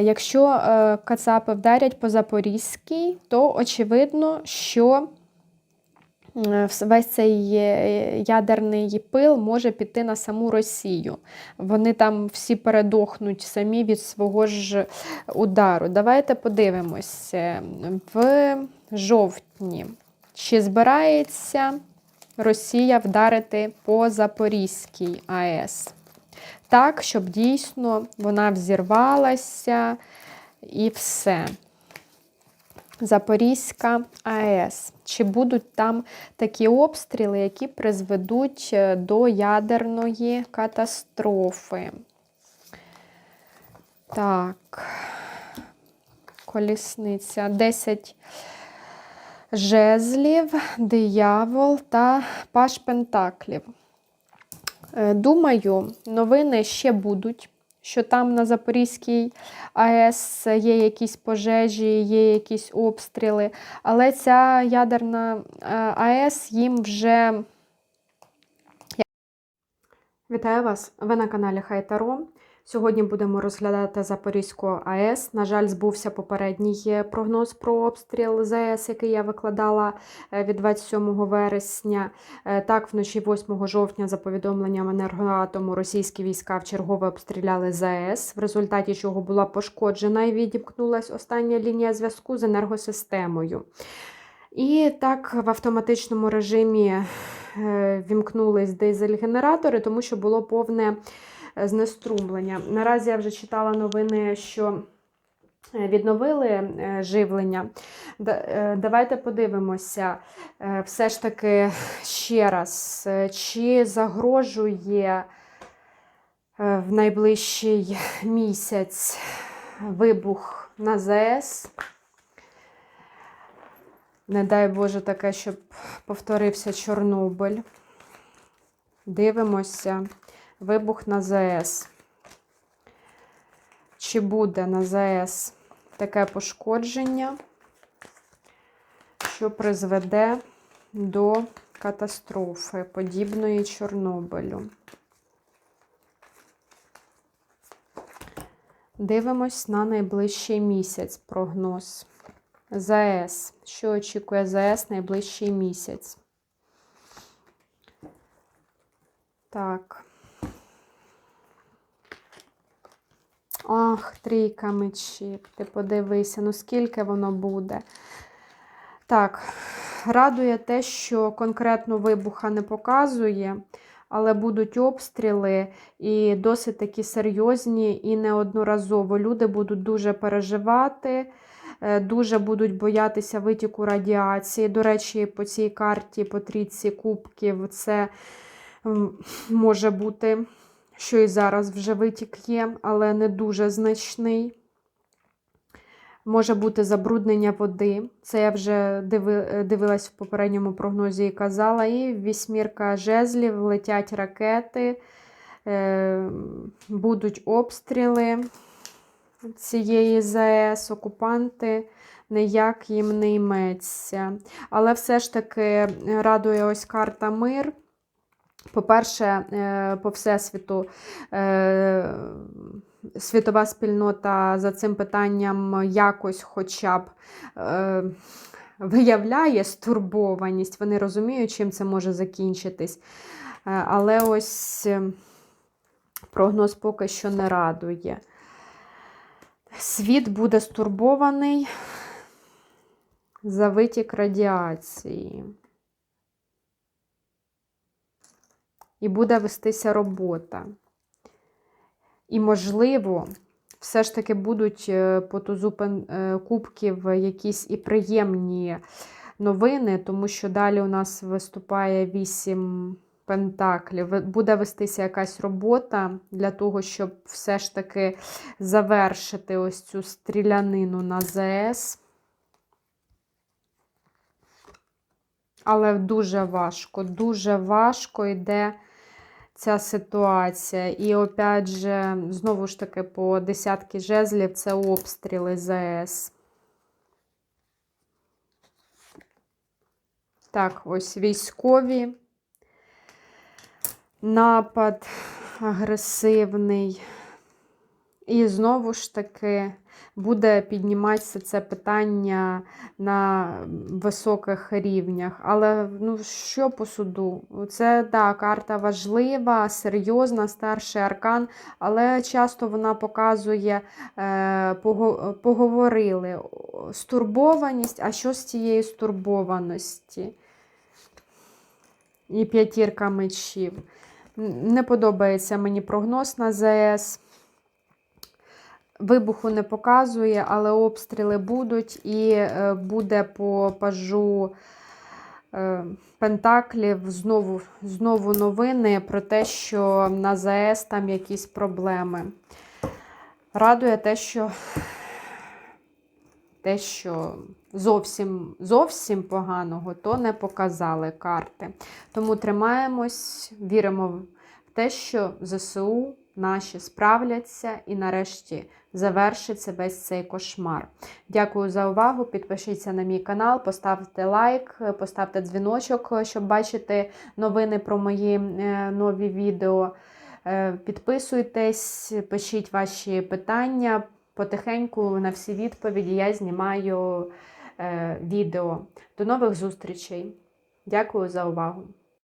Якщо е, кацапи вдарять по Запорізькій, то очевидно, що е, весь цей е, ядерний пил може піти на саму Росію. Вони там всі передохнуть самі від свого ж удару. Давайте подивимось. Е, В жовтні чи збирається Росія вдарити по Запорізькій АЕС? Так, щоб дійсно вона взірвалася і все. Запорізька АЕС. Чи будуть там такі обстріли, які призведуть е, до ядерної катастрофи? Так, колісниця. 10 жезлів, диявол та паш пентаклів. Е, Думаю, новини ще будуть, що там на Запорізькій АЕС є якісь пожежі, є якісь обстріли, але ця ядерна е, АЕС їм вже. Вітаю вас! Ви на каналі Хайтаро. Сьогодні будемо розглядати Запорізьку АЕС. На жаль, збувся попередній прогноз про обстріл ЗАЕС, який я викладала е, від 27 вересня. Е, Так, вночі 8 жовтня, за повідомленням енергоатому, російські війська вчергове обстріляли ЗАЕС, в результаті чого була пошкоджена і відімкнулась остання лінія зв'язку з енергосистемою. І так в автоматичному режимі е, вімкнулись дизель-генератори, тому що було повне е, знеструмлення. Наразі я вже читала новини, що е, відновили е, живлення. Е, Давайте подивимося, е, все ж таки ще раз, е, чи загрожує е, в найближчий місяць вибух на ЗАЕС. Не дай Боже таке, щоб повторився Чорнобиль. Дивимося. Вибух на ЗАЕС. Чи буде на ЗАЕС таке пошкодження, що призведе до катастрофи, подібної Чорнобилю? Дивимось на найближчий місяць прогноз. ЗАЕС. Що очікує ЗАЕС найближчий місяць? Так. Ах, трійка мечів. Ти подивися, ну скільки воно буде. Так, радує те, що конкретно вибуха не показує, але будуть обстріли і досить такі серйозні і неодноразово. Люди будуть дуже переживати е, дуже будуть боятися витіку радіації. До речі, по цій карті, по трійці кубків, це може бути, що і зараз вже витік є, але не дуже значний. Може бути забруднення води. Це я вже диви, дивилась в попередньому прогнозі і казала. І вісьмірка жезлів, летять ракети, е, будуть обстріли цієї ЗАЕС, окупанти ніяк їм не йметься. Але все ж таки радує ось карта мир. По-перше, е, по всесвіту е, світова спільнота за цим питанням якось хоча б е, виявляє стурбованість. Вони розуміють, чим це може закінчитись. Але ось прогноз поки що не радує. Світ буде стурбований за витік радіації. І буде вестися робота. І, можливо, все ж таки будуть е, по тузу е, кубків якісь і приємні новини, тому що далі у нас виступає вісім пентаклів. Буде вестися якась робота для того, щоб все ж таки завершити ось цю стрілянину на ЗС. Але дуже важко, дуже важко йде ця ситуація. І опять же, знову ж таки, по десятки жезлів це обстріли ЗС. Так, ось військові. Напад агресивний. І знову ж таки, буде підніматися це питання на високих рівнях. Але ну, що по суду? Це да, карта важлива, серйозна, старший аркан, але часто вона показує, е, поговорили, стурбованість, а що з цієї стурбованості? І п'ятірка мечів. Не подобається мені прогноз на ЗС. Вибуху не показує, але обстріли будуть, і е, буде по пажу е, Пентаклів знову, знову новини про те, що на ЗАЕС там якісь проблеми. Радує те, що те, що зовсім, зовсім поганого, то не показали карти. Тому тримаємось, віримо в те, що ЗСУ наші справляться і нарешті завершиться весь цей кошмар. Дякую за увагу. Підпишіться на мій канал, поставте лайк, поставте дзвіночок, щоб бачити новини про мої е, нові відео. Е, Підписуйтесь, пишіть ваші питання. Потихеньку на всі відповіді я знімаю е, відео. До нових зустрічей. Дякую за увагу!